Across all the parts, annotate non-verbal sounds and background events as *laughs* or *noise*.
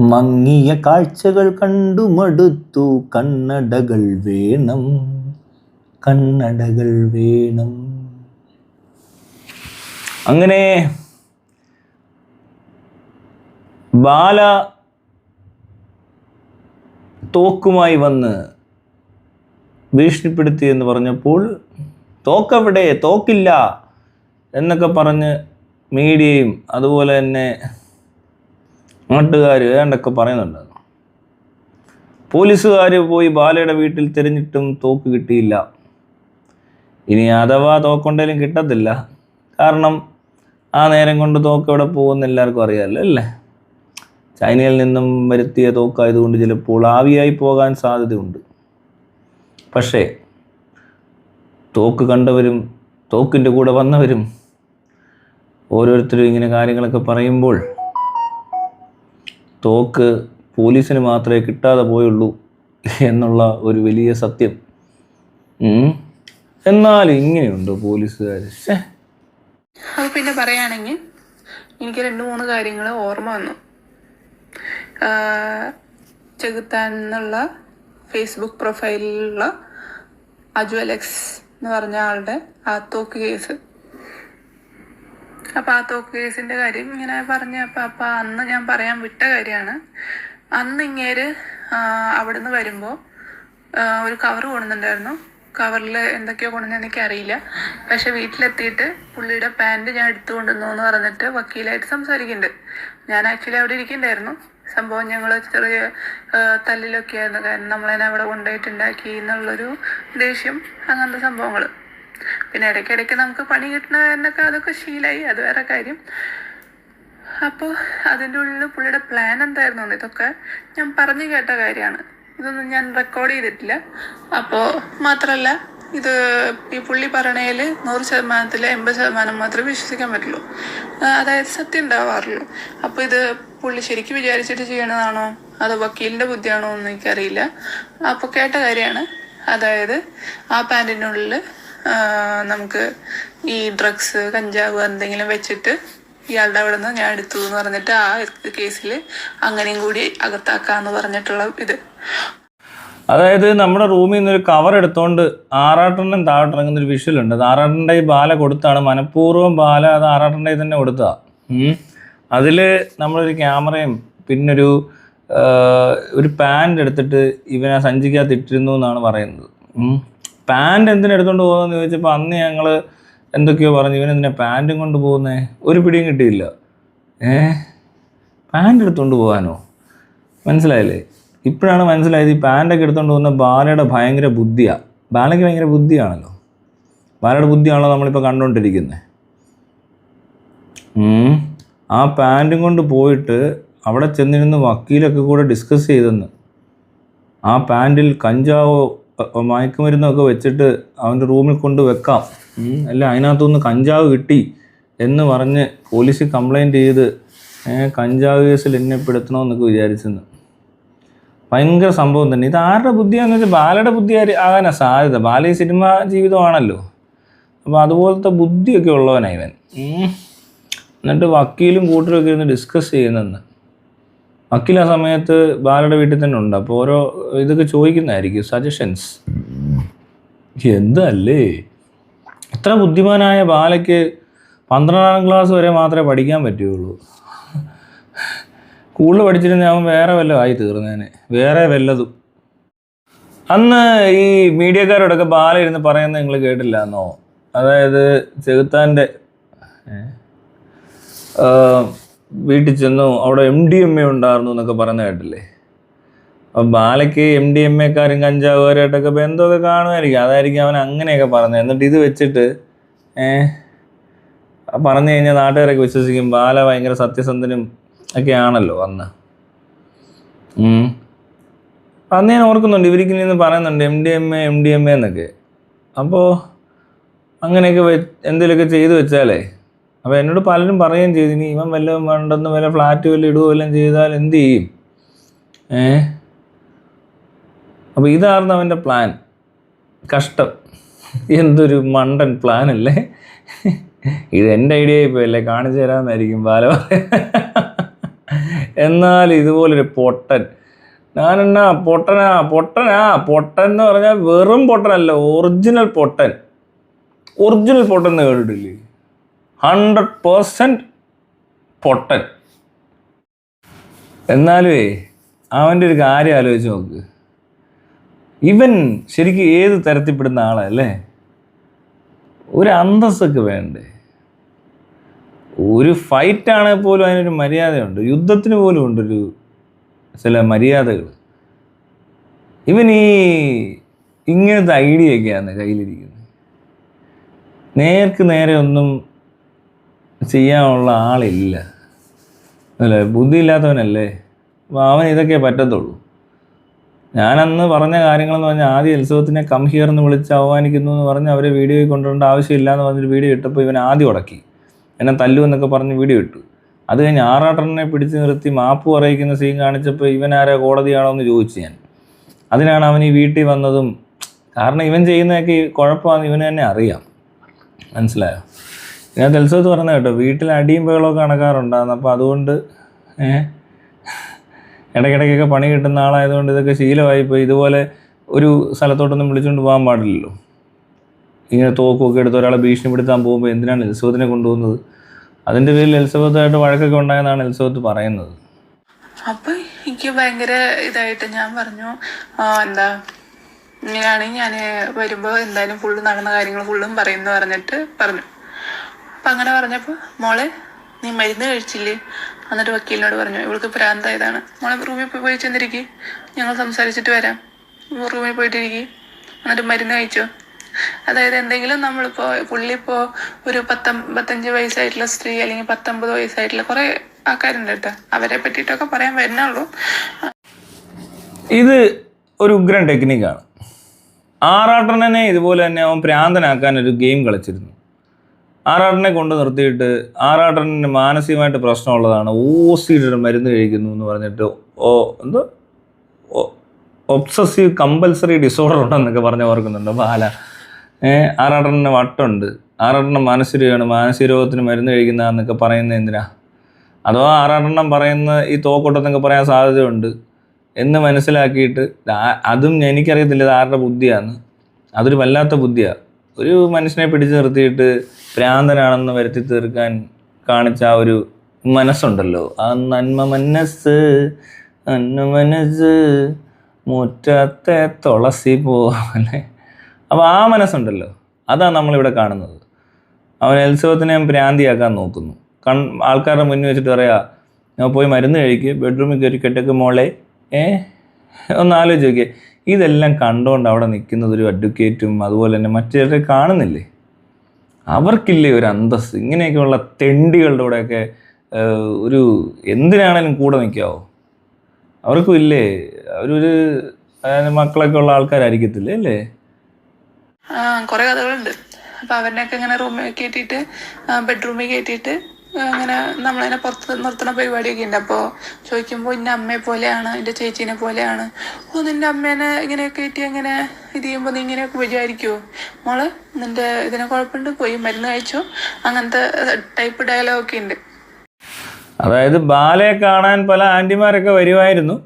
മങ്ങിയ കാഴ്ചകൾ കണ്ടു മടുത്തു കണ്ണടകൾ വേണം കണ്ണടകൾ വേണം. അങ്ങനെ ബാല തോക്കുമായി വന്ന് ഭീഷണിപ്പെടുത്തി എന്ന് പറഞ്ഞപ്പോൾ തോക്കവിടെ? തോക്കില്ല? എന്നൊക്കെ പറഞ്ഞ് മീഡിയയും അതുപോലെ തന്നെ നാട്ടുകാർ ഏതാണ്ടൊക്കെ പറയുന്നുണ്ടായിരുന്നു പോലീസുകാർ പോയി ബാലയുടെ വീട്ടിൽ തിരഞ്ഞിട്ടും തോക്ക് കിട്ടിയില്ല. ഇനി അഥവാ തോക്കുണ്ടെങ്കിലും കിട്ടത്തില്ല. കാരണം ആ നേരം കൊണ്ട് തോക്ക് എവിടെ പോകുമെന്ന് എല്ലാവർക്കും അറിയാമല്ലോ അല്ലേ? ചൈനയിൽ നിന്നും വരുത്തിയ തോക്കായതുകൊണ്ട് ചിലപ്പോൾ ആവിയായി പോകാൻ സാധ്യതയുണ്ട്. പക്ഷേ തോക്ക് കണ്ടവരും തോക്കിന്റെ കൂടെ വന്നവരും ഓരോരുത്തരും ഇങ്ങനെ കാര്യങ്ങളൊക്കെ പറയുമ്പോൾ തോക്ക് പോലീസിന് മാത്രമേ കിട്ടാതെ പോയുള്ളൂ എന്നുള്ള ഒരു വലിയ സത്യം. എന്നാൽ ഇങ്ങനെയുണ്ട് പോലീസുകാർ അത് പിന്നെ പറയുകയാണെങ്കിൽ എനിക്ക് രണ്ട് മൂന്ന് കാര്യങ്ങൾ ഓർമ്മ വന്നു. ചെകുത്താൻ എന്നുള്ള ഫേസ്ബുക്ക് പ്രൊഫൈലിലുള്ള അജു അലക്സ് എന്ന് പറഞ്ഞ ആളുടെ ആ തോക്ക് കേസ്. അപ്പൊ ആ തോക്ക് കാര്യം ഇങ്ങനെ പറഞ്ഞ അപ്പൊ അന്ന് ഞാൻ പറയാൻ വിട്ട കാര്യമാണ്. അന്ന് ഇങ്ങേര് അവിടുന്ന് വരുമ്പോ ഒരു കവർ കൊണ്ടുന്നുണ്ടായിരുന്നു കവറിൽ എന്തൊക്കെയോ കൊണ്ടുവന്ന് എനിക്കറിയില്ല. പക്ഷെ വീട്ടിലെത്തിയിട്ട് പുള്ളിയുടെ പാന്റ് ഞാൻ എടുത്തു കൊണ്ടുവന്നു എന്ന് പറഞ്ഞിട്ട് വക്കീലായിട്ട് സംസാരിക്കുന്നുണ്ട്. ഞാൻ ആക്ച്വലി അവിടെ ഇരിക്കണ്ടായിരുന്നു സംഭവം ഞങ്ങൾ ചെറിയ തല്ലിലൊക്കെ ആയിരുന്നു കാരണം നമ്മളതിനെ അവിടെ കൊണ്ടുപോയിട്ടുണ്ടാക്കി എന്നുള്ളൊരു ദേഷ്യം അങ്ങനത്തെ സംഭവങ്ങൾ പിന്നെ ഇടയ്ക്കിടയ്ക്ക് നമുക്ക് പണി കിട്ടണ കാരണമൊക്കെ അതൊക്കെ ശീലമായി അത് വേറെ കാര്യം. അപ്പോൾ അതിന്റെ ഉള്ളിൽ പുള്ളിയുടെ പ്ലാൻ എന്തായിരുന്നു ഇതൊക്കെ ഞാൻ പറഞ്ഞു കേട്ട കാര്യമാണ്. ഇതൊന്നും ഞാൻ റെക്കോർഡ് ചെയ്തിട്ടില്ല. അപ്പോൾ മാത്രമല്ല ഇത് ഈ പുള്ളി പറയണതിൽ നൂറ് ശതമാനത്തിൽ എൺപത് ശതമാനം മാത്രമേ വിശ്വസിക്കാൻ പറ്റുള്ളൂ. അതായത് സത്യം ഉണ്ടാവാറുള്ളൂ. അപ്പോൾ ഇത് പുള്ളി ശരിക്കും വിചാരിച്ചിട്ട് ചെയ്യണതാണോ? അതോ വക്കീലിന്റെ ബുദ്ധിയാണോ എന്ന് എനിക്കറിയില്ല. അപ്പോൾ കേട്ട കാര്യമാണ്. അതായത് ആ പാന്റിനുള്ളിൽ നമുക്ക് ഈ ഡ്രഗ്സ് കഞ്ചാവ് എന്തെങ്കിലും വെച്ചിട്ട് ഇയാളുടെ അവിടെ നിന്ന് ഞാൻ എടുത്തു എന്ന് പറഞ്ഞിട്ട് ആ കേസിൽ അങ്ങനെയും കൂടി അകത്താക്കാന്ന് പറഞ്ഞിട്ടുള്ള ഇത്. അതായത് നമ്മുടെ റൂമിൽ നിന്നൊരു കവർ എടുത്തോണ്ട് ആറാട്ടെണ്ണം താഴോട്ട് ഇറങ്ങുന്ന ഒരു വിഷ്വൽ ഉണ്ട് അത് ആറാട്ടന്റെ ഈ ബാല കൊടുത്താണ്. മനഃപൂർവം ബാല അത് ആറാട്ടന്റെ തന്നെ കൊടുത്തതാ അതിൽ നമ്മളൊരു ക്യാമറയും പിന്നൊരു ഒരു പാന്റ് എടുത്തിട്ട് ഇവനെ സഞ്ചിക്കാത്തിട്ടിരുന്നു എന്നാണ് പറയുന്നത്. പാന്റ് എന്തിനെടുത്തോണ്ട് പോകുന്നതെന്ന് ചോദിച്ചപ്പോൾ അന്ന് ഞങ്ങൾ എന്തൊക്കെയോ പറഞ്ഞു ഇവൻ എന്തിനാ പാന്റും കൊണ്ട് പോകുന്നേ? ഒരു പിടിയും കിട്ടിയില്ല. ഏ? പാന്റ് എടുത്തോണ്ട് പോകാനോ? മനസ്സിലായില്ലേ? ഇപ്പോഴാണ് മനസ്സിലായത് ഈ പാന്റൊക്കെ എടുത്തോണ്ട് പോകുന്ന ബാലയുടെ ഭയങ്കര ബുദ്ധിയാണ് ബാലയ്ക്ക് ഭയങ്കര ബുദ്ധിയാണല്ലോ. ബാലയുടെ ബുദ്ധിയാണല്ലോ നമ്മളിപ്പോൾ കണ്ടുകൊണ്ടിരിക്കുന്നത്. ആ പാന്റും കൊണ്ട് പോയിട്ട് അവിടെ ചെന്നിരുന്ന് വക്കീലൊക്കെ കൂടെ ഡിസ്കസ് ചെയ്തെന്ന്. ആ പാന്റിൽ കഞ്ചാവോ മയക്കുമരുന്നൊക്കെ വെച്ചിട്ട് അവന്റെ റൂമിൽ കൊണ്ട് വെക്കാം. അല്ല അതിനകത്തുനിന്ന് കഞ്ചാവ് കിട്ടി എന്ന് പറഞ്ഞ് പോലീസ് കംപ്ലൈന്റ് ചെയ്ത് കഞ്ചാവ് കേസിൽ എന്നെ പെടുത്തണമെന്നൊക്കെ വിചാരിച്ചെന്ന്. ഭയങ്കര സംഭവം തന്നെ. ഇത് ആരുടെ ബുദ്ധിയാന്ന് വെച്ചാൽ ബാലയുടെ ബുദ്ധി ആകാനാണ് ആകാനാ സാധ്യത. ബാല ഈ സിനിമ ജീവിതമാണല്ലോ. അപ്പോൾ അതുപോലത്തെ ബുദ്ധിയൊക്കെ ഉള്ളവനായി ഇവൻ. എന്നിട്ട് വക്കീലും കൂട്ടരും ഒക്കെ ഇരുന്ന് ഡിസ്കസ് ചെയ്യുന്നെന്ന്. വക്കീൽ ആ സമയത്ത് ബാലയുടെ വീട്ടിൽ തന്നെ ഉണ്ട്. അപ്പോൾ ഓരോ ഇതൊക്കെ ചോദിക്കുന്നതായിരിക്കും. സജഷൻസ് എന്തല്ലേ? ഇത്ര ബുദ്ധിമാനായ ബാലയ്ക്ക് പന്ത്രണ്ടാം ക്ലാസ് വരെ മാത്രമേ പഠിക്കാൻ പറ്റുകയുള്ളൂ. കൂടുതൽ പഠിച്ചിരുന്ന അവൻ വേറെ വല്ലതും ആയി തീർന്നേനെ. വേറെ വല്ലതും. അന്ന് ഈ മീഡിയക്കാരോടൊക്കെ ബാല ഇരുന്ന് പറയുന്നത് നിങ്ങൾ കേട്ടില്ല എന്നോ അതായത് ചെകുത്താന്റെ വീട്ടിൽ ചെന്നു അവിടെ എം ഡി എം എ ഉണ്ടായിരുന്നു എന്നൊക്കെ പറയുന്ന കേട്ടില്ലേ? അപ്പം ബാലയ്ക്ക് എം ഡി എം എക്കാരും കഞ്ചാവുകാരായിട്ടൊക്കെ ബന്ധമൊക്കെ കാണുമായിരിക്കും. അതായിരിക്കും അവൻ അങ്ങനെയൊക്കെ പറഞ്ഞത്. എന്നിട്ട് ഇത് വെച്ചിട്ട് പറഞ്ഞു കഴിഞ്ഞാൽ നാട്ടുകാരൊക്കെ വിശ്വസിക്കും ബാല ഭയങ്കര സത്യസന്ധനും ഒക്കെ ആണല്ലോ അന്ന്. അന്ന് ഞാൻ ഓർക്കുന്നുണ്ട് ഇവർക്ക് നിന്ന് പറയുന്നുണ്ട് M D M A M D M A എന്നൊക്കെ. അപ്പോൾ അങ്ങനെയൊക്കെ എന്തെങ്കിലുമൊക്കെ ചെയ്തു വെച്ചാലേ അപ്പോൾ എന്നോട് പലരും പറയുകയും ചെയ്തു ഇനി ഇവൻ വല്ലതും വേണ്ടെന്ന് വല്ല ഫ്ലാറ്റ് വല്ല ഇടുകയോ ചെയ്താൽ എന്ത് ചെയ്യും? ഏ? അപ്പോൾ ഇതായിരുന്നു അവന്റെ പ്ലാൻ കഷ്ടം. എന്തൊരു മണ്ടൻ പ്ലാൻ അല്ലേ? ഇത് എന്റെ ഐഡിയ ഇപ്പോൾ അല്ലേ? കാണിച്ചു തരാമെന്നായിരിക്കും ബാല എന്നാൽ ഇതുപോലൊരു പൊട്ടൻ. ഞാനെന്നാ? പൊട്ടനാ? പൊട്ടനാ? പൊട്ടൻ എന്ന് പറഞ്ഞാൽ വെറും പൊട്ടനല്ല ഒറിജിനൽ പൊട്ടൻ. ഒറിജിനൽ പൊട്ടൻ എന്ന് കേട്ടിട്ടില്ലേ? ഹൺഡ്രഡ് പേഴ്സന്റ് പൊട്ടൻ. എന്നാലുവേ അവന്റെ ഒരു കാര്യം ആലോചിച്ച് നോക്ക്. ഇവൻ ശരിക്കും ഏത് തരത്തിൽപ്പെടുന്ന ആളല്ലേ ഒരു അന്തസ്സൊക്കെ വേണ്ടേ? ഒരു ഫൈറ്റാണെങ്കിൽ പോലും അതിനൊരു മര്യാദയുണ്ട്. യുദ്ധത്തിന് പോലും ഉണ്ടൊരു ചില മര്യാദകൾ. ഇവൻ ഈ ഇങ്ങനത്തെ ഐഡിയ ഒക്കെയാണ് കയ്യിലിരിക്കുന്നത്. നേർക്ക് നേരെ ഒന്നും ചെയ്യാനുള്ള ആളില്ല. അല്ലേ? ബുദ്ധിയില്ലാത്തവനല്ലേ? അപ്പോൾ അവൻ ഇതൊക്കെ പറ്റത്തുള്ളൂ. ഞാനന്ന് പറഞ്ഞ കാര്യങ്ങളെന്ന് പറഞ്ഞാൽ ആദ്യം ഉത്സവത്തിനെ കം ഹിയർ എന്ന് വിളിച്ച് ആഹ്വാനിക്കുന്നു എന്ന് പറഞ്ഞ് അവരെ വീഡിയോയിൽ കൊണ്ടുവരേണ്ട ആവശ്യമില്ല എന്ന് പറഞ്ഞൊരു വീഡിയോ ഇട്ടപ്പോൾ ഇവൻ ആദ്യം ഉടക്കി. എന്നെ തല്ലു എന്നൊക്കെ പറഞ്ഞ് വീഡിയോ ഇട്ടു. അത് കഴിഞ്ഞ് ആറാട്ടനെ പിടിച്ച് നിർത്തി മാപ്പ് പറയിക്കുന്ന സീൻ കാണിച്ചപ്പോൾ ഇവൻ ആരാ കോടതിയാണോ എന്ന് ചോദിച്ചു ഞാൻ. അതിനാണ് അവൻ ഈ വീട്ടിൽ വന്നതും. കാരണം ഇവൻ ചെയ്യുന്നതൊക്കെ കുഴപ്പമാണെന്ന് ഇവന് തന്നെ അറിയാം. മനസ്സിലായോ? ഞാൻ ഉത്സവത്ത് പറഞ്ഞ കേട്ടോ വീട്ടിൽ അടിയും ബഹളമൊക്കെ നടക്കാറുണ്ടായിരുന്നു അപ്പോൾ അതുകൊണ്ട് ഇടയ്ക്കിടയ്ക്കൊക്കെ പണി കിട്ടുന്ന ആളായതുകൊണ്ട് ഇതൊക്കെ ശീലമായി ശീലമായിപ്പോയി. ഇതുപോലെ ഒരു സ്ഥലത്തോട്ടൊന്നും വിളിച്ചുകൊണ്ട് പോകാൻ പാടില്ലല്ലോ. ഇങ്ങനെ തോക്കൊക്കെ എടുത്ത് ഒരാളെ ഭീഷണിപ്പെടുത്താൻ പോകുമ്പോൾ എന്തിനാണ് എൽസവത്തിനെ കൊണ്ടുപോകുന്നത്? അതിന്റെ പേരിൽ എൽസവത്തായിട്ട് വഴക്കൊക്കെ ഉണ്ടായെന്നാണ് എൽസവത്ത് പറയുന്നത്. അപ്പം എനിക്ക് ഭയങ്കര ഇതായിട്ട് ഞാൻ പറഞ്ഞു എന്താ ഇങ്ങനെയാണെങ്കിൽ ഞാൻ വരുമ്പോൾ എന്തായാലും ഫുള്ള് നടന്ന കാര്യങ്ങൾ ഫുള്ളും പറയുന്നു പറഞ്ഞിട്ട് പറഞ്ഞു. അപ്പൊ അങ്ങനെ പറഞ്ഞപ്പോ മോളെ നീ മരുന്ന് കഴിച്ചില്ലേ? എന്നിട്ട് വക്കീലിനോട് പറഞ്ഞു ഇവൾക്ക് പ്രാന്തായതാണ്. മോളെ റൂമിൽ പോയി ചെന്നിരിക്കും. ഞങ്ങൾ സംസാരിച്ചിട്ട് വരാം. റൂമിൽ പോയിട്ടിരിക്കും. എന്നിട്ട് മരുന്ന് കഴിച്ചോ? അതായത് എന്തെങ്കിലും നമ്മളിപ്പോ പുള്ളി ഇപ്പോ ഒരു പത്തൊമ്പത്തഞ്ച് വയസ്സായിട്ടുള്ള സ്ത്രീ അല്ലെങ്കിൽ പത്തൊമ്പത് വയസ്സായിട്ടുള്ള കുറെ ആൾക്കാരുണ്ട് കേട്ടോ. അവരെ പറ്റിയിട്ടൊക്കെ പറയാൻ വരുന്നുള്ളൂ. ഇത് ഒരു ഉഗ്രൻ ടെക്നിക്കാണ്. ആറാട്ടനെ ഇതുപോലെ തന്നെ അവൻ പ്രാന്തനാക്കാൻ ഒരു ഗെയിം കളിച്ചിരുന്നു. ആറാട്ടനെ കൊണ്ട് നിർത്തിയിട്ട് ആറാട്ടന് മാനസികമായിട്ട് പ്രശ്നമുള്ളതാണ്. ഓ ഓസിയുടെ മരുന്ന് കഴിക്കുന്നു എന്ന് പറഞ്ഞിട്ട് ഓ എന്തോ? ഒബ്സസീവ് കമ്പൽസറി ഡിസോർഡർ ഉണ്ടെന്നൊക്കെ പറഞ്ഞ് ഓർക്കുന്നുണ്ട്. ബാല ഏഹ് ആറാട്ടന് വട്ടുണ്ട്. ആറാട്ടന് മാനസികമാണ്. മാനസിക രോഗത്തിന് മരുന്ന് കഴിക്കുന്നതെന്നൊക്കെ പറയുന്നത് എന്തിനാ? അഥവാ ആറാട്ടെണ്ണം പറയുന്ന ഈ തോക്കൊട്ടെന്നൊക്കെ പറയാൻ സാധ്യതയുണ്ട്. എന്ന് മനസ്സിലാക്കിയിട്ട് അതും എനിക്കറിയത്തില്ല ഇത് ആരുടെ ബുദ്ധിയാണ് അതൊരു വല്ലാത്ത ബുദ്ധിയാണ് ഒരു മനുഷ്യനെ പിടിച്ചു നിർത്തിയിട്ട് ഭ്രാന്തനാണെന്ന് വരുത്തി തീർക്കാൻ കാണിച്ച ആ ഒരു മനസ്സുണ്ടല്ലോ. ആ നന്മ മനസ്സ് നന്മ മനസ്സ് മുറ്റത്തെ തുളസി പോലെ. അപ്പോൾ ആ മനസ്സുണ്ടല്ലോ. അതാണ് നമ്മളിവിടെ കാണുന്നത്. അവൻ ഉത്സവത്തിനെ ഭ്രാന്തിയാക്കാൻ നോക്കുന്നു. കൺ ആൾക്കാരുടെ മുന്നിൽ വെച്ചിട്ട് പറയാ ഞാൻ പോയി മരുന്ന് കഴിക്കുക ബെഡ്റൂമിൽ കയറി കെട്ടൊക്കെ മോളെ. ഏ? ഒന്ന് ആലോചിച്ച് നോക്കിയേ. ഇതെല്ലാം കണ്ടുകൊണ്ട് അവിടെ നിൽക്കുന്നത് ഒരു അഡ്വക്കേറ്റും അതുപോലെ തന്നെ മറ്റേ കാണുന്നില്ലേ? അവർക്കില്ലേ ഒരു അന്തസ് ഇങ്ങനെയൊക്കെയുള്ള തെണ്ടികളുടെ കൂടെയൊക്കെ ഒരു എന്തിനാണേലും കൂടെ നിൽക്കാവോ? അവർക്കും ഇല്ലേ? അവരൊരു മക്കളൊക്കെ ഉള്ള ആൾക്കാരായിരിക്കത്തില്ലേ അല്ലേ? കുറെ കഥകളുണ്ട്. അപ്പൊ അവരിനെയൊക്കെ ഇങ്ങനെ റൂമിൽ കയറ്റിയിട്ട് ബെഡ്റൂമിൽ കയറ്റിയിട്ട് അങ്ങനെ നമ്മളതിനെ പുറത്ത് നിർത്തുന്ന പരിപാടിയൊക്കെ ഉണ്ട്. അപ്പോൾ ചോദിക്കുമ്പോൾ ഇന്ന അമ്മയെ പോലെയാണ് എന്റെ ചേച്ചീനെ പോലെയാണ്. ഓ നിന്റെ അമ്മേനെ ഇങ്ങനെ കയറ്റി അങ്ങനെ ഇത് ചെയ്യുമ്പോൾ നീ ഇങ്ങനെയൊക്കെ വിചാരിക്കുമോ മോൾ നിന്റെ ഇതിനെ കുഴപ്പമുണ്ട്? പോയി മരുന്ന് കഴിച്ചോ? അങ്ങനത്തെ ടൈപ്പ് ഡയലോഗൊക്കെ ഉണ്ട്. അതായത് ബാലയെ കാണാൻ പല ആന്റിമാരൊക്കെ വരുമായിരുന്നു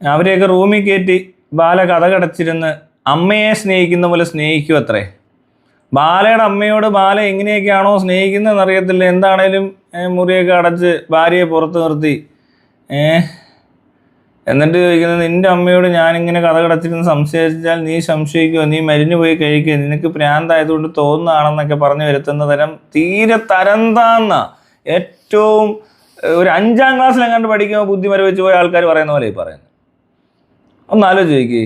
അവരെയൊക്കെ റൂമിൽ കയറ്റി ബാല കഥ കടച്ചിരുന്ന് അമ്മയെ സ്നേഹിക്കുന്ന പോലെ സ്നേഹിക്കും അത്രേ ബാലയുടെ അമ്മയോട് ബാല എങ്ങനെയൊക്കെയാണോ സ്നേഹിക്കുന്നതെന്ന് അറിയത്തില്ല എന്താണേലും മുറിയൊക്കെ അടച്ച് ഭാര്യയെ പുറത്ത് നിർത്തി. ഏ എന്നിട്ട് ചോദിക്കുന്നത് നിന്റെ അമ്മയോട് ഞാനിങ്ങനെ കഥ കടച്ചിരുന്ന് സംശയിച്ചാൽ നീ സംശയിക്കുമോ നീ മരുന്ന് പോയി കഴിക്കുക നിനക്ക് പ്രാന്തായതുകൊണ്ട് തോന്നുന്നതാണെന്നൊക്കെ പറഞ്ഞു വരുത്തുന്ന തരം തീരെ തരം താന്ന ഏറ്റവും ഒരു അഞ്ചാം ക്ലാസ്സിലെങ്ങാണ്ട് പഠിക്കുമ്പോൾ ബുദ്ധി മരവിച്ച് പോയ ആൾക്കാർ പറയുന്ന പോലെ ഈ പറയുന്നത് ഒന്നാലോചിക്കേ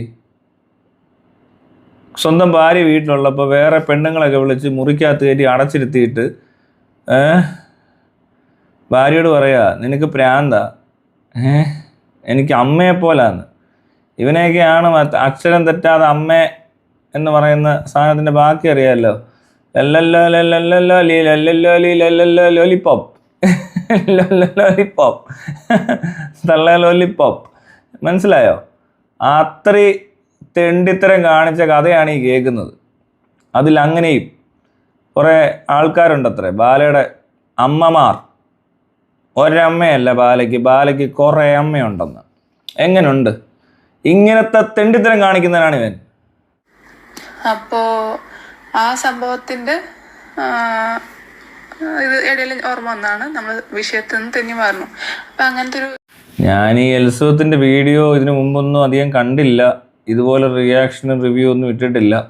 സ്വന്തം ഭാര്യ വീട്ടിലുള്ളപ്പോൾ വേറെ പെണ്ണുങ്ങളൊക്കെ വിളിച്ച് മുറിക്കകത്ത് കയറ്റി അടച്ചിരുത്തിയിട്ട് ഭാര്യയോട് പറയാ നിനക്ക് പ്രാന്ത. എനിക്ക് അമ്മയെ പോലാന്ന്. ഇവനെയൊക്കെയാണ് അക്ഷരം തെറ്റാതെ അമ്മ എന്ന് പറയുന്ന സാധനത്തിന്റെ ബാക്കി അറിയാമല്ലോ. ലല്ലല്ലോ ലല്ലല്ലോ ലീ ലല്ലല്ലോ ലീ ലല്ലല്ലോ ലോലിപ്പോപ്പ് ലോലിപ്പോപ്പ് തള്ള ലോലിപ്പോപ്പ് മനസ്സിലായോ? അത്രയും തെണ്ടിത്തരം കാണിച്ച കഥയാണ് ഈ കേൾക്കുന്നത്. അതിൽ അങ്ങനെയും കുറേ ആൾക്കാരുണ്ടത്രേ ബാലയുടെ അമ്മമാർ. ഒരമ്മയല്ല ബാലയ്ക്ക് ബാലയ്ക്ക് കുറേ അമ്മയുണ്ടെന്ന്. എങ്ങനുണ്ട്? ഇങ്ങനത്തെ തെണ്ടിത്തരം കാണിക്കുന്നവനാണ് ഇവൻ. അപ്പോ ആ സംഭവത്തിന്റെ ഇത് ഇടയിൽ ഓർമ്മ വന്നാണ് നമ്മൾ വിഷയത്തിൽ നിന്ന് തെന്നി അപ്പൊ അങ്ങനത്തെ ഒരു ഞാൻ ഈ എൽസവത്തിന്റെ വീഡിയോ ഇതിനു മുമ്പൊന്നും അധികം കണ്ടില്ല. ഇതുപോലെ റിയാക്ഷനും റിവ്യൂ ഒന്നും ഇട്ടിട്ടില്ല.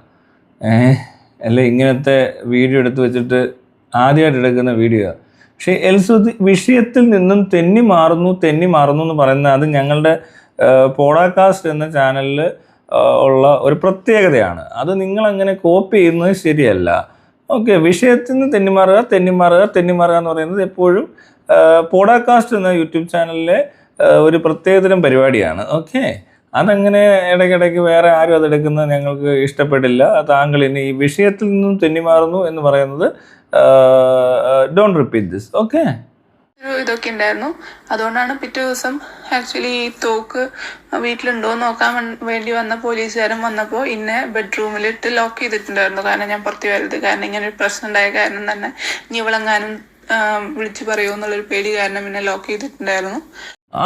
അല്ലെ ഇങ്ങനത്തെ വീഡിയോ എടുത്ത് വെച്ചിട്ട് ആദ്യമായിട്ട് എടുക്കുന്ന വീഡിയോ പക്ഷേ എൽസു വിഷയത്തിൽ നിന്നും തെന്നി മാറുന്നു തെന്നി മാറുന്നു എന്ന് പറയുന്നത് അത് ഞങ്ങളുടെ പോഡാകാസ്റ്റ് എന്ന ചാനലിൽ ഉള്ള ഒരു പ്രത്യേകതയാണ്. അത് നിങ്ങളങ്ങനെ കോപ്പി ചെയ്യുന്നത് ശരിയല്ല. ഓക്കെ വിഷയത്തിൽ നിന്ന് തെന്നിമാറുക തെന്നിമാറുക തെന്നിമാറുക എന്ന് പറയുന്നത് എപ്പോഴും പോഡാകാസ്റ്റ് എന്ന യൂട്യൂബ് ചാനലിലെ ഒരു പ്രത്യേകതരം പരിപാടിയാണ്. ഓക്കെ. അതങ്ങനെ ഇടയ്ക്കിടയ്ക്ക് വേറെ ആരും അതെടുക്കുന്നത് ഞങ്ങൾക്ക് ഇഷ്ടപ്പെട്ടില്ല താങ്കൾ ഇനി ഈ വിഷയത്തിൽ നിന്നും തെന്നിമാറുന്നു എന്ന് പറയുന്നത് ഡോണ്ട് റിപ്പീറ്റ് ദിസ് ഓക്കെ ഇതൊക്കെ ഉണ്ടായിരുന്നു. അതുകൊണ്ടാണ് പിറ്റേ ദിവസം ആക്ച്വലി ഈ തോക്ക് വീട്ടിലുണ്ടോ എന്ന് നോക്കാൻ വേണ്ടി വന്ന പോലീസുകാരൻ വന്നപ്പോൾ ഇന്നെ ബെഡ്റൂമിലിട്ട് ലോക്ക് ചെയ്തിട്ടുണ്ടായിരുന്നു. കാരണം ഞാൻ പുറത്തു വരരുത്. കാരണം ഇങ്ങനെ ഒരു പ്രശ്നം ഉണ്ടായ കാരണം തന്നെ ഇനി ഇവളെങ്ങാനും വിളിച്ചു പറയുമോ എന്നുള്ളൊരു പേടി കാരണം പിന്നെ ലോക്ക് ചെയ്തിട്ടുണ്ടായിരുന്നു.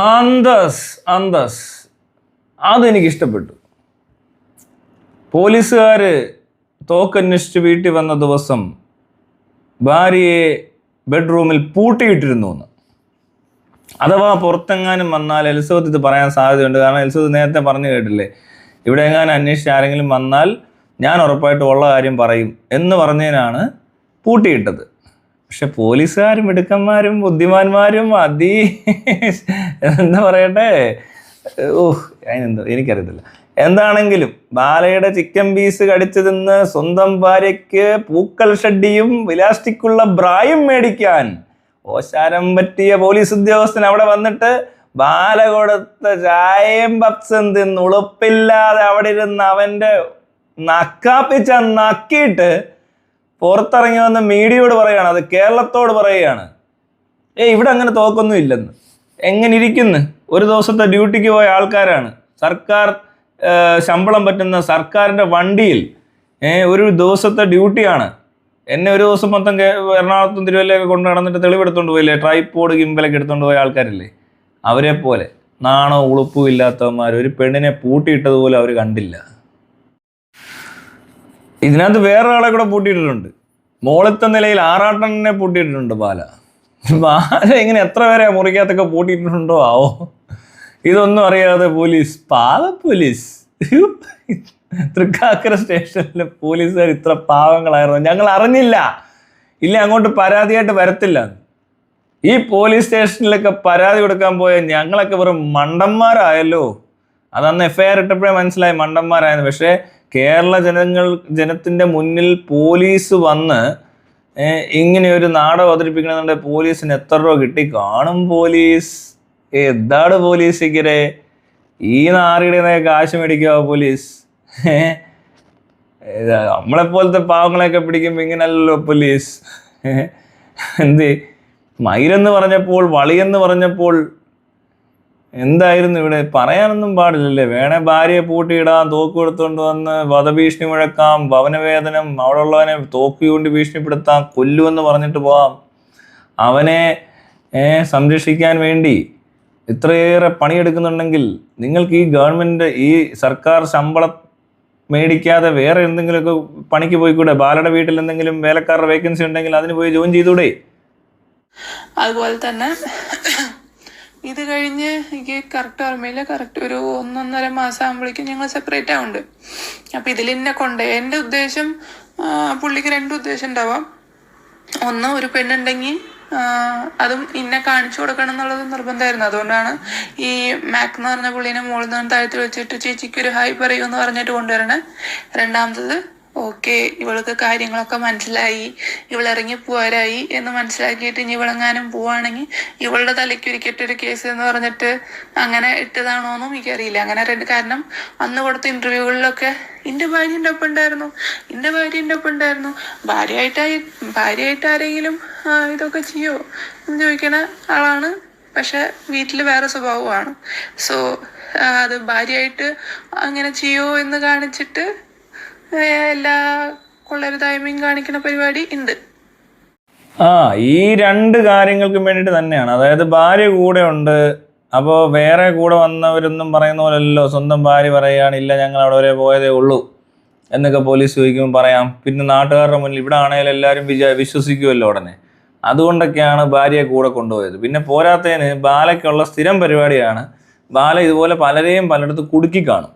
അന്തസ് അന്തസ്. അതെനിക്ക് ഇഷ്ടപ്പെട്ടു പോലീസുകാർ തോക്കന്വേഷിച്ച് വീട്ടിൽ വന്ന ദിവസം ഭാര്യയെ ബെഡ്റൂമിൽ പൂട്ടിയിട്ടിരുന്നു എന്ന്. അഥവാ പുറത്തെങ്ങാനും വന്നാൽ എലിസബത്ത് ഇത് പറയാൻ സാധ്യതയുണ്ട്. കാരണം എലിസബത്ത് നേരത്തെ പറഞ്ഞു കേട്ടില്ലേ ഇവിടെ എങ്ങാനും അന്വേഷിച്ച് ആരെങ്കിലും വന്നാൽ ഞാൻ ഉറപ്പായിട്ട് ഉള്ള കാര്യം പറയും എന്ന് പറഞ്ഞതിനാണ് പൂട്ടിയിട്ടത്. പക്ഷെ പോലീസുകാരും മിടുക്കന്മാരും ബുദ്ധിമാന്മാരും അതി എന്താ പറയട്ടെ? ഓഹ് അതിനെന്തോ? എനിക്കറിയത്തില്ല. എന്താണെങ്കിലും ബാലയുടെ ചിക്കൻ പീസ് കടിച്ചു തിന്ന് സ്വന്തം ഭാര്യയ്ക്ക് പൂക്കൾ ഷഡ്ഡിയും ഇലാസ്റ്റിക്കുള്ള ബ്രായും മേടിക്കാൻ ഓശാരം പറ്റിയ പോലീസ് ഉദ്യോഗസ്ഥൻ അവിടെ വന്നിട്ട് ബാല കൊടുത്ത ചായയും പപ്സും തിന്ന് ഉളുപ്പില്ലാതെ അവിടെ ഇരുന്ന് അവന്റെ നക്കാപ്പിച്ച നക്കിയിട്ട് പുറത്തിറങ്ങി വന്ന് മീഡിയയോട് പറയുകയാണ്. അത് കേരളത്തോട് പറയുകയാണ്. ഏ ഇവിടെ അങ്ങനെ തോക്കൊന്നും ഇല്ലെന്ന്. എങ്ങനെ ഇരിക്കുന്നു? ഒരു ദിവസത്തെ ഡ്യൂട്ടിക്ക് പോയ ആൾക്കാരാണ്. സർക്കാർ ശമ്പളം പറ്റുന്ന സർക്കാരിന്റെ വണ്ടിയിൽ ഒരു ദിവസത്തെ ഡ്യൂട്ടിയാണ്. എന്നെ ഒരു ദിവസം മൊത്തം എറണാകുളത്തും തിരുവല്ലയൊക്കെ കൊണ്ട് നടന്നിട്ട് തെളിവെടുത്തോണ്ട് പോയില്ലേ? ട്രൈപ്പോഡ് ഗിമ്പലൊക്കെ എടുത്തോണ്ട് പോയ ആൾക്കാരില്ലേ? അവരെ പോലെ. നാണോ ഉളുപ്പും ഇല്ലാത്തവന്മാർ ഒരു പെണ്ണിനെ പൂട്ടിയിട്ടതുപോലെ അവർ കണ്ടില്ല. ഇതിനകത്ത് വേറെ കൂടെ പൂട്ടിയിട്ടിട്ടുണ്ട്. മോളത്തെ നിലയിൽ ആറാട്ടനെ പൂട്ടിയിട്ടുണ്ട് ബാല. ബാല ഇങ്ങനെ എത്ര പേരെ മുറിക്കകത്തൊക്കെ പൂട്ടിയിട്ടുണ്ടോ? ആവോ. ഇതൊന്നും അറിയാതെ പോലീസ് പാവ പോലീസ്. തൃക്കാക്കര സ്റ്റേഷനിലെ പോലീസുകാർ ഇത്ര പാവങ്ങളായിരുന്നു. ഞങ്ങൾ അറിഞ്ഞില്ല. ഇല്ല അങ്ങോട്ട് പരാതിയായിട്ട് വരത്തില്ല. ഈ പോലീസ് സ്റ്റേഷനിലൊക്കെ പരാതി കൊടുക്കാൻ പോയ ഞങ്ങളൊക്കെ വെറും മണ്ടന്മാരായല്ലോ. അതന്ന് എഫ് ഐ ആർ ഇട്ടപ്പോഴേ മനസ്സിലായി മണ്ടന്മാരായെന്ന്. പക്ഷേ കേരള ജനങ്ങൾ ജനത്തിന്റെ മുന്നിൽ പോലീസ് വന്ന് ഇങ്ങനെ ഒരു നാടകം അവതരിപ്പിക്കണമെന്നുണ്ട് പോലീസിന് എത്ര രൂപ കിട്ടി? കാണും പോലീസ്. എന്താണ് പോലീസ് ഇങ്ങനെ? ഈ നാറിയുടെ കാശ് മേടിക്കുക പോലീസ്. നമ്മളെപ്പോലത്തെ പാവങ്ങളെയൊക്കെ പിടിക്കുമ്പോൾ ഇങ്ങനല്ലോ പോലീസ്? എന്ത്? മയിലെന്ന് പറഞ്ഞപ്പോൾ വളിയെന്ന് പറഞ്ഞപ്പോൾ എന്തായിരുന്നു ഇവിടെ? പറയാനൊന്നും പാടില്ലല്ലേ? വേണേ ഭാര്യയെ പൂട്ടിയിടാം തോക്ക് കൊടുത്തുകൊണ്ട് വന്ന് വധഭീഷണി മുഴക്കാം ഭവനവേദനം അവിടെ ഉള്ളവനെ തോക്ക് കൊണ്ട് ഭീഷണിപ്പെടുത്താം കൊല്ലുമെന്ന് പറഞ്ഞിട്ട് പോവാം. അവനെ സംരക്ഷിക്കാൻ വേണ്ടി ഇത്രയേറെ പണിയെടുക്കുന്നുണ്ടെങ്കിൽ നിങ്ങൾക്ക് ഈ ഗവൺമെന്റ് ഈ സർക്കാർ ശമ്പളം മേടിക്കാതെ വേറെ എന്തെങ്കിലുമൊക്കെ പണിക്ക് പോയിക്കൂടെ? ബാലയുടെ വീട്ടിൽ എന്തെങ്കിലും വേലക്കാരുടെ വേക്കൻസി ഉണ്ടെങ്കിൽ അതിന് പോയി ജോയിൻ ചെയ്തൂടെ? അതുപോലെ തന്നെ ഇത് കഴിഞ്ഞ് എനിക്ക് കറക്റ്റ് ഓർമ്മയില്ല. കറക്റ്റ് ഒരു ഒന്നൊന്നര മാസം ആകുമ്പോഴേക്കും ഞങ്ങൾ സെപ്പറേറ്റ് ആവുന്നുണ്ട്. അപ്പൊ ഇതിൽ എന്നെ കൊണ്ട് എന്റെ ഉദ്ദേശം പുള്ളിക്ക് രണ്ട് ഉദ്ദേശം ഉണ്ടാവാം. ഒന്ന് ഒരു പെണ്ണുണ്ടെങ്കിൽ അതും ഇന്നെ കാണിച്ചു കൊടുക്കണം എന്നുള്ളത് നിർബന്ധമായിരുന്നു. അതുകൊണ്ടാണ് ഈ മാക് എന്ന് പറഞ്ഞ പുള്ളീനെ മുകളിൽ നിന്ന് താഴ്ത്തി വെച്ചിട്ട് ചേച്ചിക്ക് ഒരു ഹായ് പറയൂ എന്ന് പറഞ്ഞിട്ട് കൊണ്ടുവരണേ. രണ്ടാമത്തത് ഓക്കെ ഇവൾക്ക് കാര്യങ്ങളൊക്കെ മനസ്സിലായി. ഇവൾ ഇറങ്ങി പോരായി എന്ന് മനസ്സിലാക്കിയിട്ട് ഇനി ഇവളെങ്ങാനും പോവാണെങ്കിൽ ഇവളുടെ തലയ്ക്ക് ഒരിക്കലും ഒരു കേസ് എന്ന് പറഞ്ഞിട്ട് അങ്ങനെ ഇട്ടതാണോ എന്നും എനിക്കറിയില്ല. അങ്ങനെ രണ്ട് കാരണം അന്ന് കൊടുത്ത ഇന്റർവ്യൂകളിലൊക്കെ എന്റെ ഭാര്യന്റെ ഒപ്പം ഉണ്ടായിരുന്നു. എന്റെ ഭാര്യന്റെ ഒപ്പം ഉണ്ടായിരുന്നു. ഭാര്യയായിട്ടായി ഭാര്യയായിട്ട് ആരെങ്കിലും ഇതൊക്കെ ചെയ്യോ എന്ന് ചോദിക്കണ ആളാണ്. പക്ഷെ വീട്ടിൽ വേറെ സ്വഭാവമാണ്. സോ അത് ഭാര്യയായിട്ട് അങ്ങനെ ചെയ്യോ എന്ന് കാണിച്ചിട്ട് എല്ലാ കൊള്ളരുതായ്മയും കാണിക്കുന്ന പരിപാടി ഉണ്ട് ആ ഈ രണ്ട് കാര്യങ്ങൾക്കും വേണ്ടിയിട്ട് തന്നെയാണ്. അതായത് ഭാര്യ കൂടെ ഉണ്ട്. അപ്പോൾ വേറെ കൂടെ വന്നവരൊന്നും പറയുന്ന പോലല്ലോ സ്വന്തം ഭാര്യ പറയുകയാണ് ഇല്ല ഞങ്ങൾ അവിടെ വരെ പോയതേ ഉള്ളൂ എന്നൊക്കെ പോലീസ് ചോദിക്കുമ്പോൾ പറയാം. പിന്നെ നാട്ടുകാരുടെ മുന്നിൽ ഇവിടെ ആണെങ്കിലും എല്ലാവരും വിചാ വിശ്വസിക്കുമല്ലോ ഉടനെ. അതുകൊണ്ടൊക്കെയാണ് ഭാര്യയെ കൂടെ കൊണ്ടുപോയത്. പിന്നെ പോരാത്തതിന് ബാലയ്ക്കുള്ള സ്ഥിരം പരിപാടിയാണ്. ബാല ഇതുപോലെ പലരെയും പലയിടത്ത് കുടുക്കി കാണും.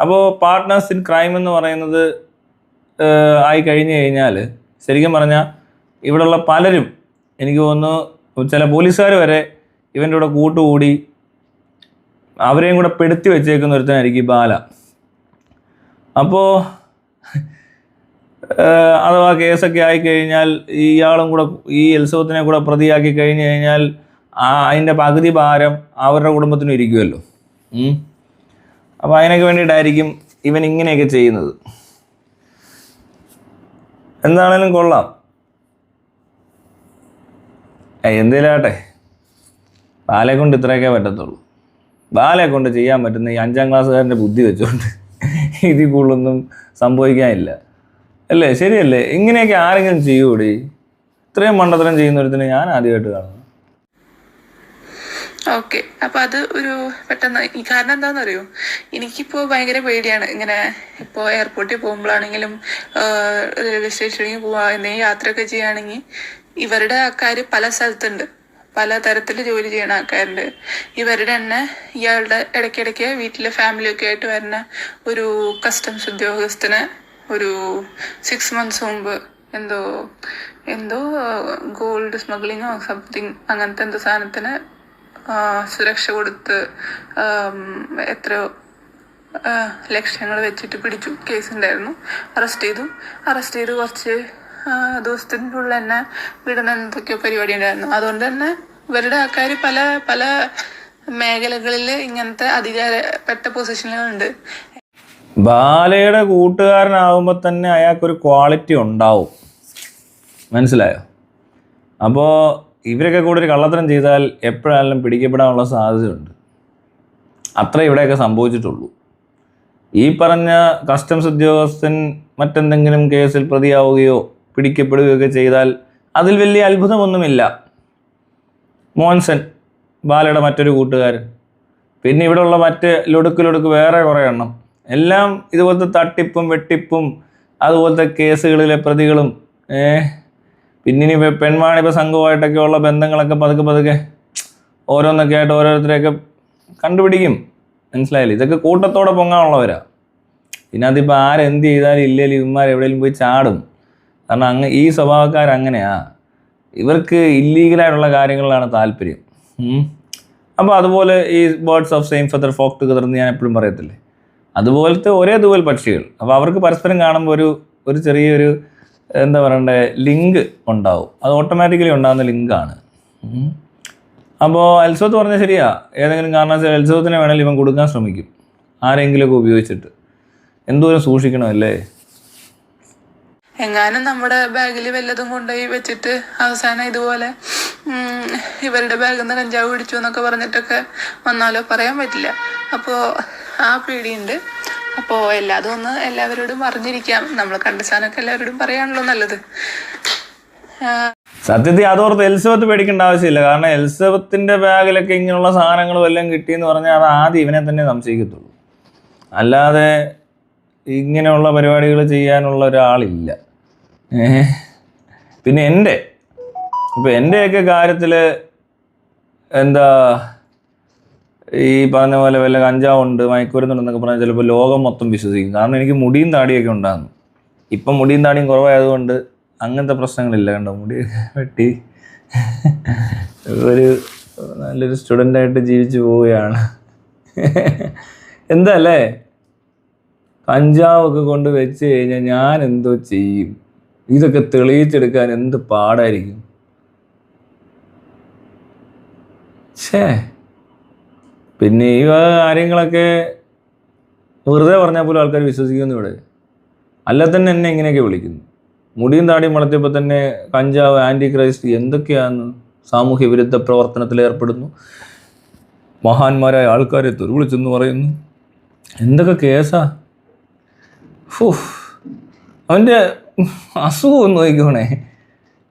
അപ്പോൾ പാർട്ട്നേഴ്സ് ഇൻ ക്രൈം എന്ന് പറയുന്നത് ആയി കഴിഞ്ഞു കഴിഞ്ഞാൽ ശരിക്കും പറഞ്ഞാൽ ഇവിടെയുള്ള പലരും എനിക്ക് തോന്നുന്നു ചില പോലീസുകാർ വരെ ഇവന്റെ കൂടെ കൂട്ടുകൂടി അവരെയും കൂടെ പെടുത്തി വെച്ചേക്കുന്ന ഒരുത്തനായിരിക്കും ബാല അപ്പോൾ അഥവാ കേസൊക്കെ ആയിക്കഴിഞ്ഞാൽ ഇയാളും കൂടെ ഈ ഉത്സവത്തിനെ കൂടെ പ്രതിയാക്കി കഴിഞ്ഞു കഴിഞ്ഞാൽ അതിന്റെ പകുതി ഭാരം അവരുടെ കുടുംബത്തിനും ഇരിക്കുമല്ലോ. അപ്പോൾ അതിനൊക്കെ വേണ്ടിയിട്ടായിരിക്കും ഇവൻ ഇങ്ങനെയൊക്കെ ചെയ്യുന്നത്. എന്താണേലും കൊള്ളാം. എന്തേലാട്ടെ ബാലയെ കൊണ്ട് ഇത്രയൊക്കെ പറ്റത്തുള്ളൂ. ബാലയെ കൊണ്ട് ചെയ്യാൻ പറ്റുന്ന ഈ അഞ്ചാം ക്ലാസ്സുകാരന്റെ ബുദ്ധി വെച്ചുകൊണ്ട് ഇതിൽ കൂടുതലൊന്നും സംഭവിക്കാനില്ല. അല്ലേ? ശരിയല്ലേ? ഇങ്ങനെയൊക്കെ ആരെങ്കിലും ചെയ്യൂടി? ഇത്രയും മണ്ടത്തരം ചെയ്യുന്നൊരുത്തിന് ഞാൻ ആദ്യമായിട്ട് കാണുന്നു. ഓക്കെ. അപ്പൊ അത് ഒരു പെട്ടെന്ന് കാരണം എന്താണെന്നറിയോ എനിക്കിപ്പോ ഭയങ്കര പേടിയാണ്. ഇങ്ങനെ ഇപ്പോൾ എയർപോർട്ടിൽ പോകുമ്പോഴാണെങ്കിലും റെയിൽവേ സ്റ്റേഷനിൽ പോവാ എന്തെങ്കിലും യാത്രയൊക്കെ ചെയ്യുകയാണെങ്കിൽ ഇവരുടെ ആൾക്കാർ പല സ്ഥലത്തുണ്ട്. പല തരത്തിൽ ജോലി ചെയ്യണ ആൾക്കാരുണ്ട്. ഇവരുടെ തന്നെ ഇയാളുടെ ഇടയ്ക്കിടയ്ക്ക് വീട്ടിലെ ഫാമിലിയൊക്കെ ആയിട്ട് വരുന്ന ഒരു കസ്റ്റംസ് ഉദ്യോഗസ്ഥന് ഒരു സിക്സ് മന്ത്സ് മുമ്പ് എന്തോ എന്തോ ഗോൾഡ് സ്മഗ്ലിങ്ങോ സംതിങ് അങ്ങനത്തെ എന്തോ സാധനത്തിന് സുരക്ഷ കൊടുത്ത് എത്രയോ ലക്ഷ്യങ്ങൾ വെച്ചിട്ട് പിടിച്ചു കേസ് ഉണ്ടായിരുന്നു അറസ്റ്റ് ചെയ്തു. അറസ്റ്റ് ചെയ്ത് കുറച്ച് ദിവസത്തിനുള്ളിൽ തന്നെ വിടുന്ന എന്തൊക്കെയോ പരിപാടി ഉണ്ടായിരുന്നു. അതുകൊണ്ട് തന്നെ ഇവരുടെ ആൾക്കാർ പല പല മേഖലകളിൽ ഇങ്ങനത്തെ അധികാരപ്പെട്ട പൊസിഷനുകളുണ്ട് ബാലയുടെ കൂട്ടുകാരനാകുമ്പോൾ തന്നെ അയാൾക്കൊരു ക്വാളിറ്റി ഉണ്ടാവും. മനസ്സിലായോ? അപ്പോൾ ഇവരൊക്കെ കൂടെ ഒരു കള്ളത്തരം ചെയ്താൽ എപ്പോഴായാലും പിടിക്കപ്പെടാനുള്ള സാധ്യതയുണ്ട്. അത്ര ഇവിടെയൊക്കെ സംഭവിച്ചിട്ടുള്ളൂ. ഈ പറഞ്ഞ കസ്റ്റംസ് ഉദ്യോഗസ്ഥൻ മറ്റെന്തെങ്കിലും കേസിൽ പ്രതിയാവുകയോ പിടിക്കപ്പെടുകയൊക്കെ ചെയ്താൽ അതിൽ വലിയ അത്ഭുതമൊന്നുമില്ല. മോൻസൻ ബാലയുടെ മറ്റൊരു കൂട്ടുകാരൻ. പിന്നെ ഇവിടെയുള്ള മറ്റ് ലൊടുക്ക് ലൊടുക്ക് വേറെ കുറേ എണ്ണം. എല്ലാം ഇതുപോലത്തെ തട്ടിപ്പും വെട്ടിപ്പും അതുപോലത്തെ കേസുകളിലെ പ്രതികളും ഏ പിന്നെ ഇനി സംഘവുമായിട്ടൊക്കെ ഉള്ള ബന്ധങ്ങളൊക്കെ പതുക്കെ പതുക്കെ ഓരോന്നൊക്കെ ആയിട്ട് ഓരോരുത്തരെയൊക്കെ കണ്ടുപിടിക്കും. മനസ്സിലായില്ലേ? ഇതൊക്കെ കൂട്ടത്തോടെ പൊങ്ങാനുള്ളവരാ. പിന്നെ അതിപ്പോൾ ആരെന്ത് ചെയ്താലും ഇല്ലെങ്കിൽ ഇവന്മാർ എവിടെയെങ്കിലും പോയി ചാടും. കാരണം അങ്ങ് ഈ സ്വഭാവക്കാർ അങ്ങനെയാ. ഇവർക്ക് ഇല്ലീഗലായിട്ടുള്ള കാര്യങ്ങളിലാണ് താല്പര്യം. അപ്പോൾ അതുപോലെ ഈ birds of same feather flock together എന്ന് ഞാൻ എപ്പോഴും പറയത്തില്ലേ? അതുപോലത്തെ ഒരേ തൂവൽ പക്ഷികൾ. അപ്പോൾ അവർക്ക് പരസ്പരം കാണുമ്പോൾ ഒരു ഒരു ചെറിയൊരു എന്താ പറയണ്ടേ ലിങ്ക് ഉണ്ടാവും. അത് ഓട്ടോമാറ്റിക്കലി ഉണ്ടാകുന്ന ലിങ്കാണ്. അപ്പോൾ അത്സവത്ത് പറഞ്ഞാൽ ശരിയാ. ഏതെങ്കിലും കാരണവശാൽ അത്സവത്തിനെ വേണമെങ്കിൽ ഇവൻ കൊടുക്കാൻ ശ്രമിക്കും. ആരെങ്കിലുമൊക്കെ ഉപയോഗിച്ചിട്ട്. എന്തോരം സൂക്ഷിക്കണമല്ലേ? എങ്ങാനും നമ്മുടെ ബാഗിൽ വല്ലതും കൊണ്ടുപോയി വെച്ചിട്ട് അവസാനം ഇതുപോലെ ഇവരുടെ ബാഗിൽ നിന്ന് കഞ്ചാവ് പിടിച്ചു എന്നൊക്കെ പറഞ്ഞിട്ടൊക്കെ വന്നാലോ? പറയാൻ പറ്റില്ല. അപ്പോൾ ആ പേടിയുണ്ട്. അപ്പോൾ എല്ലാതും ഒന്ന് എല്ലാവരോടും അറിഞ്ഞിരിക്കാം. നമ്മൾ കണ്ട സാധനമൊക്കെ എല്ലാവരോടും പറയാണല്ലോ നല്ലത്. സത്യത്തിൽ അതോർത്ത് എൽസബത്ത് പേടിക്കേണ്ട ആവശ്യമില്ല. കാരണം എൽസബത്തിന്റെ ബാഗിലൊക്കെ ഇങ്ങനെയുള്ള സാധനങ്ങളും എല്ലാം കിട്ടിയെന്ന് പറഞ്ഞാൽ അത് ആദ്യം ഇവനെ തന്നെ സംശയിക്കത്തുള്ളൂ. അല്ലാതെ ഇങ്ങനെയുള്ള പരിപാടികൾ ചെയ്യാനുള്ള ഒരാളില്ല? പിന്നെ എന്റെ ഇപ്പം എന്റെയൊക്കെ കാര്യത്തിൽ എന്താ ഈ പറഞ്ഞ പോലെ വല്ല കഞ്ചാവുണ്ട് മയക്കുമരുന്നുണ്ടെന്നൊക്കെ പറഞ്ഞാൽ ചിലപ്പോൾ ലോകം മൊത്തം വിശ്വസിക്കും. കാരണം എനിക്ക് മുടിയും താടിയൊക്കെ ഉണ്ടാകുന്നു ഇപ്പം മുടിയും താടിയും കുറവായതുകൊണ്ട് അങ്ങനത്തെ പ്രശ്നങ്ങളില്ല കണ്ടോ? മുടി വെട്ടി ഒരു നല്ലൊരു സ്റ്റുഡന്റായിട്ട് ജീവിച്ചു പോവുകയാണ്. എന്താ അല്ലേ കഞ്ചാവൊക്കെ കൊണ്ട് വെച്ച് കഴിഞ്ഞാൽ ഞാൻ എന്തോ ചെയ്യും? ഇതൊക്കെ തെളിയിച്ചെടുക്കാൻ എന്ത് പാടായിരിക്കും? ഛേ. പിന്നെ ഈ കാര്യങ്ങളൊക്കെ വെറുതെ പറഞ്ഞാൽ പോലും ആൾക്കാർ വിശ്വസിക്കുന്നു ഇവിടെ. അല്ല തന്നെ എന്നെ ഇങ്ങനെയൊക്കെ വിളിക്കുന്നു. മുടിയും താടിയും വളർത്തിയപ്പോൾ തന്നെ കഞ്ചാവ് ആന്റി ക്രൈസ്റ്റ് എന്തൊക്കെയാണ് സാമൂഹ്യ വിരുദ്ധ പ്രവർത്തനത്തിൽ ഏർപ്പെടുന്നു. മഹാന്മാരായ ആൾക്കാരെ തുരുവിളിച്ചെന്ന് പറയുന്നു. എന്തൊക്കെ കേസാ? അവന്റെ അസുഖം ഒന്ന് നോക്കിക്കോണേ.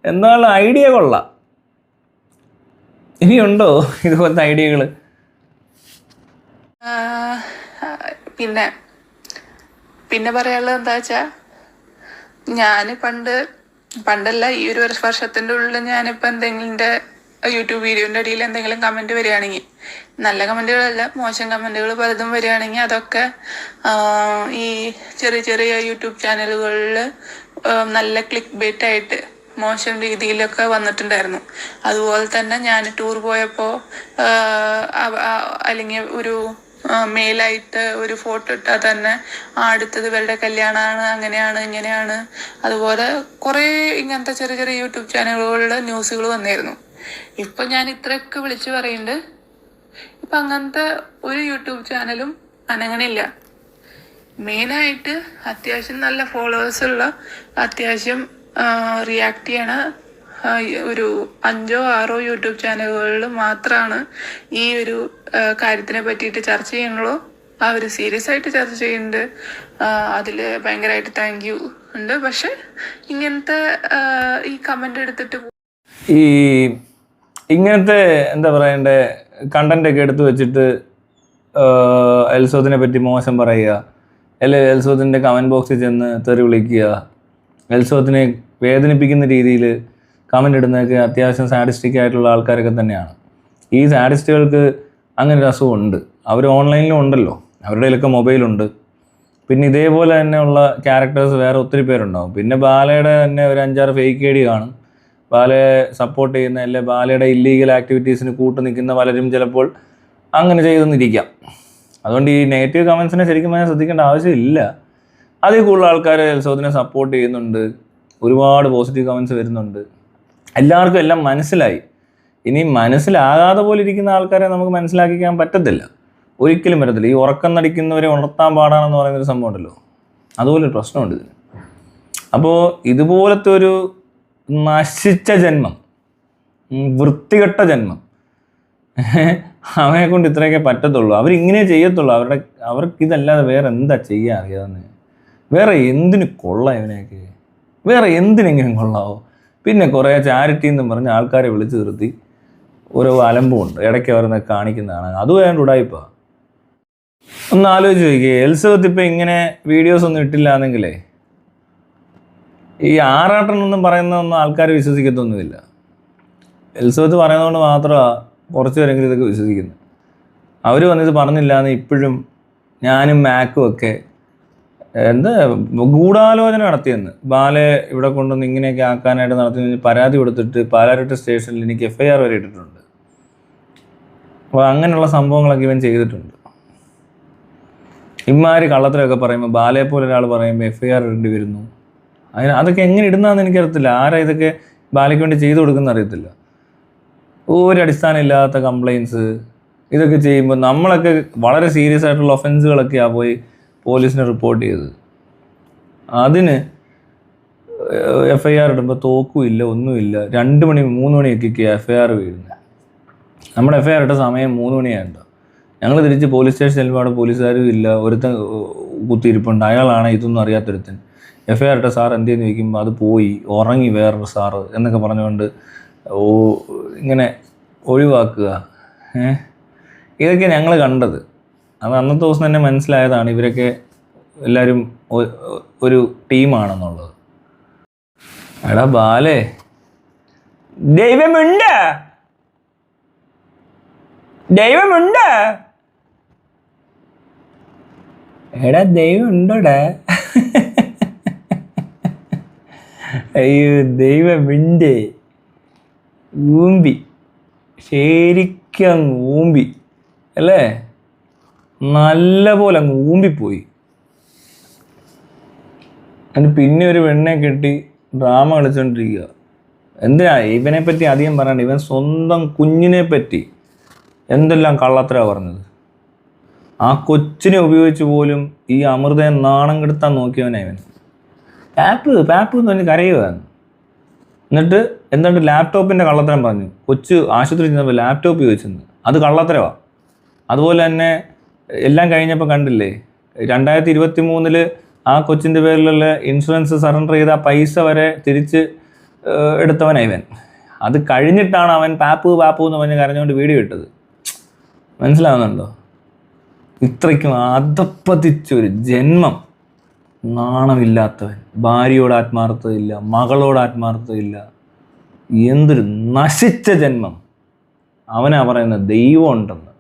എന്താണ് ഐഡിയ കൊള്ളാം. ഇനിയുണ്ടോ ഇതുപോലത്തെ ഐഡിയകൾ പിന്നെ പിന്നെ പറയാനുള്ളത് എന്താ വെച്ചാ ഞാൻ പണ്ട് പണ്ടല്ല ഈ ഒരു വർഷ- വർഷത്തിന്റെ ഉള്ളിൽ ഞാനിപ്പോ എന്തെങ്കിലും യൂട്യൂബ് വീഡിയോന്റെ അടിയിൽ എന്തെങ്കിലും കമന്റ് വരികയാണെങ്കിൽ നല്ല കമന്റുകളല്ല മോശം കമന്റുകൾ പലതും വരികയാണെങ്കിൽ അതൊക്കെ ഈ ചെറിയ ചെറിയ യൂട്യൂബ് ചാനലുകളിൽ നല്ല ക്ലിക്ക് ബേറ്റ് ആയിട്ട് മോശം രീതിയിലൊക്കെ വന്നിട്ടുണ്ടായിരുന്നു. അതുപോലെ തന്നെ ഞാൻ ടൂർ പോയപ്പോൾ അല്ലെങ്കിൽ ഒരു മെയിലായിട്ട് ഒരു ഫോട്ടോ ഇട്ടാൽ തന്നെ ആ അടുത്തത് ഇവരുടെ കല്യാണമാണ് അങ്ങനെയാണ് ഇങ്ങനെയാണ്. അതുപോലെ കുറേ ഇങ്ങനത്തെ ചെറിയ ചെറിയ യൂട്യൂബ് ചാനലുകളുടെ ന്യൂസുകൾ വന്നിരുന്നു. ഇപ്പൊ ഞാൻ ഇത്രയൊക്കെ വിളിച്ചു പറയുന്നുണ്ട് ഇപ്പൊ അങ്ങനത്തെ ഒരു യൂട്യൂബ് ചാനലും അനങ്ങണില്ല. മെയിനായിട്ട് അത്യാവശ്യം നല്ല ഫോളോവേഴ്സ് ഉള്ള അത്യാവശ്യം റിയാക്ട് ചെയ്യണ ഒരു അഞ്ചോ ആറോ യൂട്യൂബ് ചാനലുകളിൽ മാത്രമാണ് ഈ ഒരു കാര്യത്തിനെ പറ്റിയിട്ട് ചർച്ച ചെയ്യണുള്ളൂ ഒരു സീരിയസ് ആയിട്ട് ചർച്ച ചെയ്യുന്നുണ്ട്. അതിൽ ഭയങ്കരമായിട്ട് താങ്ക് യു ഉണ്ട്. പക്ഷെ ഇങ്ങനത്തെ ഈ കമന്റ് എടുത്തിട്ട് ഈ ഇങ്ങനത്തെ എന്താ പറയണ്ടേ കണ്ടന്റ് ഒക്കെ എടുത്തു വെച്ചിട്ട് എൽസോത്തിനെ പറ്റി മോശം പറയുക അല്ലെങ്കിൽ എൽസോത്തിന്റെ കമന്റ് ബോക്സിൽ ചെന്ന് തെറി വിളിക്കുക എൽസോത്തിനെ വേദനിപ്പിക്കുന്ന രീതിയിൽ കമന്റ് ഇടുന്നതൊക്കെ അത്യാവശ്യം സാഡിസ്റ്റിക് ആയിട്ടുള്ള ആൾക്കാരൊക്കെ തന്നെയാണ്. ഈ സാഡിസ്റ്റുകൾക്ക് അങ്ങനെ ഒരു അസുഖമുണ്ട്. അവർ ഓൺലൈനിലും ഉണ്ടല്ലോ. അവരുടെ കയ്യിലൊക്കെ മൊബൈലുണ്ട് പിന്നെ ഇതേപോലെ തന്നെയുള്ള ക്യാരക്ടേഴ്സ് വേറെ ഒത്തിരി പേരുണ്ടാവും. പിന്നെ ബാലയുടെ തന്നെ ഒരു അഞ്ചാറ് ഫേക്ക് ഐ ഡി കാണും. ബാലയെ സപ്പോർട്ട് ചെയ്യുന്ന അല്ലെങ്കിൽ ബാലയുടെ ഇല്ലീഗൽ ആക്ടിവിറ്റീസിന് കൂട്ടു നിൽക്കുന്ന പലരും ചിലപ്പോൾ അങ്ങനെ ചെയ്തെന്നിരിക്കാം. അതുകൊണ്ട് ഈ നെഗറ്റീവ് കമൻസിനെ ശരിക്കും പറഞ്ഞാൽ ശ്രദ്ധിക്കേണ്ട ആവശ്യമില്ല. അതിൽ കൂടുതൽ ആൾക്കാർ എൽസോദിനെ സപ്പോർട്ട് ചെയ്യുന്നുണ്ട്. ഒരുപാട് പോസിറ്റീവ് കമൻസ് വരുന്നുണ്ട്. എല്ലാവർക്കും എല്ലാം മനസ്സിലായി. ഇനി മനസ്സിലാകാതെ പോലെ ഇരിക്കുന്ന ആൾക്കാരെ നമുക്ക് മനസ്സിലാക്കിക്കാൻ പറ്റത്തില്ല. ഒരിക്കലും പറ്റത്തില്ല. ഈ ഉറക്കം നടിക്കുന്നവരെ ഉണർത്താൻ പാടാണെന്ന് പറയുന്നൊരു സംഭവം ഉണ്ടല്ലോ അതുപോലെ ഒരു പ്രശ്നമുണ്ട് ഇതിന്. അപ്പോൾ ഇതുപോലത്തെ ഒരു നശിച്ച ജന്മം വൃത്തികെട്ട ജന്മം *laughs* അവനെ കൊണ്ട് ഇത്രയൊക്കെ പറ്റത്തുള്ളൂ. അവരിങ്ങനെ ചെയ്യത്തുള്ളൂ. അവരുടെ അവർക്ക് ഇതല്ലാതെ വേറെ എന്താ ചെയ്യാൻ അറിയാവുന്നത് വേറെ എന്തിന് കൊള്ളാം ഇവനെയൊക്കെ? വേറെ എന്തിനെങ്കിലും കൊള്ളാവോ? പിന്നെ കുറേ ചാരിറ്റി എന്നും പറഞ്ഞ് ആൾക്കാരെ വിളിച്ചു നിർത്തി ഓരോ അലമ്പുണ്ട് ഇടയ്ക്ക് അവരെന്നെ കാണിക്കുന്നതാണ് അതും ഞാൻ ഉടായിപ്പാ ഒന്ന് ആലോചിച്ച് നോക്കിയേ. എൽസബത്ത് ഇപ്പം ഇങ്ങനെ വീഡിയോസ് ഒന്നും ഇട്ടില്ല എന്നെങ്കിലേ ഈ ആറാട്ടൻ പറയുന്നതൊന്നും ആൾക്കാർ വിശ്വസിക്കത്തൊന്നുമില്ല. എൽസബത്ത് പറയുന്നതുകൊണ്ട് മാത്രമാണ് കുറച്ച് പേരെങ്കിലും ഇതൊക്കെ വിശ്വസിക്കുന്നത് അവർ വന്നിത് പറഞ്ഞില്ല എന്ന് ഇപ്പോഴും ഞാനും മാക്കും ഒക്കെ എന്താ ഗൂഢാലോചന നടത്തിയെന്ന്. ബാലെ ഇവിടെ കൊണ്ടുവന്ന് ഇങ്ങനെയൊക്കെ ആക്കാനായിട്ട് നടത്തി പരാതി കൊടുത്തിട്ട് പാലാരിട്ട് സ്റ്റേഷനിൽ എനിക്ക് എഫ് ഐ ആർ വരെ ഇട്ടിട്ടുണ്ട്. അപ്പോൾ അങ്ങനെയുള്ള സംഭവങ്ങളൊക്കെ ഇവൻ ചെയ്തിട്ടുണ്ട്. ഇമാര് കള്ളത്തിലൊക്കെ പറയുമ്പോൾ ബാലയെ പോലെ ഒരാൾ പറയുമ്പോൾ എഫ് ഐ ആർ ഇടേണ്ടി വരുന്നു. അതിന് അതൊക്കെ എങ്ങനെ ഇടുന്നതെന്ന് എനിക്കറിയത്തില്ല. ആരാ ഇതൊക്കെ ബാലയ്ക്ക് വേണ്ടി ചെയ്തു കൊടുക്കുന്ന അറിയത്തില്ല. ഒരു അടിസ്ഥാനമില്ലാത്ത കംപ്ലയിൻസ് ഇതൊക്കെ ചെയ്യുമ്പോൾ നമ്മളൊക്കെ വളരെ സീരിയസ് ആയിട്ടുള്ള ഒഫൻസുകളൊക്കെയാണ് പോയി പോലീസിന് റിപ്പോർട്ട് ചെയ്തത്. അതിന് എഫ് ഐ ആർ ഇടുമ്പോൾ തോക്കുമില്ല ഒന്നുമില്ല. രണ്ട് മണി മൂന്ന് മണിയൊക്കെ എഫ് ഐ ആർ വീഴുന്നത് നമ്മുടെ എഫ് ഐ ആർ ഇട്ട സമയം മൂന്ന് മണിയായിട്ടോ. ഞങ്ങൾ തിരിച്ച് പോലീസ് സ്റ്റേഷൻ ചെല്ലുമ്പോൾ അവിടെ പോലീസുകാരും ഇല്ല. ഒരുത്തൻ കുത്തിയിരിപ്പുണ്ട്. അയാളാണ് ഇതൊന്നും അറിയാത്തൊരുത്തൻ. എഫ് ഐ ആർ ഇട്ട സാർ എന്തെന്ന് ചോദിക്കുമ്പോൾ അത് പോയി. ഉറങ്ങി വേറൊരു സാറ് എന്നൊക്കെ പറഞ്ഞുകൊണ്ട് ഓ ഇങ്ങനെ ഒഴിവാക്കുക. ഏ ഇതൊക്കെ ഞങ്ങൾ കണ്ടത്. അത് അന്നത്തെ ദിവസം തന്നെ മനസ്സിലായതാണ് ഇവരൊക്കെ എല്ലാവരും ഒരു ടീമാണെന്നുള്ളത്. എടാ ബാലേ. ദൈവമുണ്ട്. ദൈവമുണ്ട്. എടാ ദൈവം അയ്യോ ദൈവമുണ്ട്. ഊമ്പി. ശരിക്കും ഊമ്പി. അല്ലേ? നല്ല പോലെ അങ്ങ് ഊമ്പിപ്പോയി. എന്നിട്ട് പിന്നെ ഒരു പെണ്ണെ കെട്ടി ഡ്രാമ കളിച്ചോണ്ടിരിക്കുക. എന്തിനാ? ഇവനെ പറ്റി അധികം പറയണ്ട. ഇവൻ സ്വന്തം കുഞ്ഞിനെ പറ്റി എന്തെല്ലാം കള്ളത്തരാ പറഞ്ഞത്? ആ കൊച്ചിനെ ഉപയോഗിച്ച് പോലും ഈ അമൃതയെ നാണം കെടുത്താൻ നോക്കിയവനാ ഇവൻ. പാപ്പ് പാപ്പ് എന്ന് പറഞ്ഞ് കരയുവാണ് എന്നിട്ട് എന്നിട്ട് ലാപ്ടോപ്പിന്റെ കള്ളത്തരം പറഞ്ഞു? കൊച്ചു ആശുപത്രി ചെന്നപ്പോൾ ലാപ്ടോപ്പ് ചോദിച്ചെന്ന് അത് കള്ളത്തരവാ. അതുപോലെ തന്നെ എല്ലാം കഴിഞ്ഞപ്പോൾ കണ്ടില്ലേ? രണ്ടായിരത്തി ഇരുപത്തി മൂന്നിൽ ആ കൊച്ചിന്റെ പേരിലുള്ള ഇൻഷുറൻസ് സറണ്ടർ ചെയ്ത പൈസ വരെ തിരിച്ച് ഏഹ്, എടുത്തവനാ ഇവൻ. അത് കഴിഞ്ഞിട്ടാണ് അവൻ പാപ്പു പാപ്പു എന്ന് പറഞ്ഞ് കരഞ്ഞുകൊണ്ട് വീഡിയോ ഇട്ടത്. മനസ്സിലാവുന്നുണ്ടോ? ഇത്രയ്ക്കും അധപ്പതിച്ചൊരു ജന്മം. നാണമില്ലാത്തവൻ. ഭാര്യയോട് ആത്മാർത്ഥതയില്ല മകളോട് ആത്മാർത്ഥതയില്ല. എന്തൊരു നശിച്ച ജന്മം. അവനാ പറയുന്ന ദൈവം ഉണ്ടെന്ന്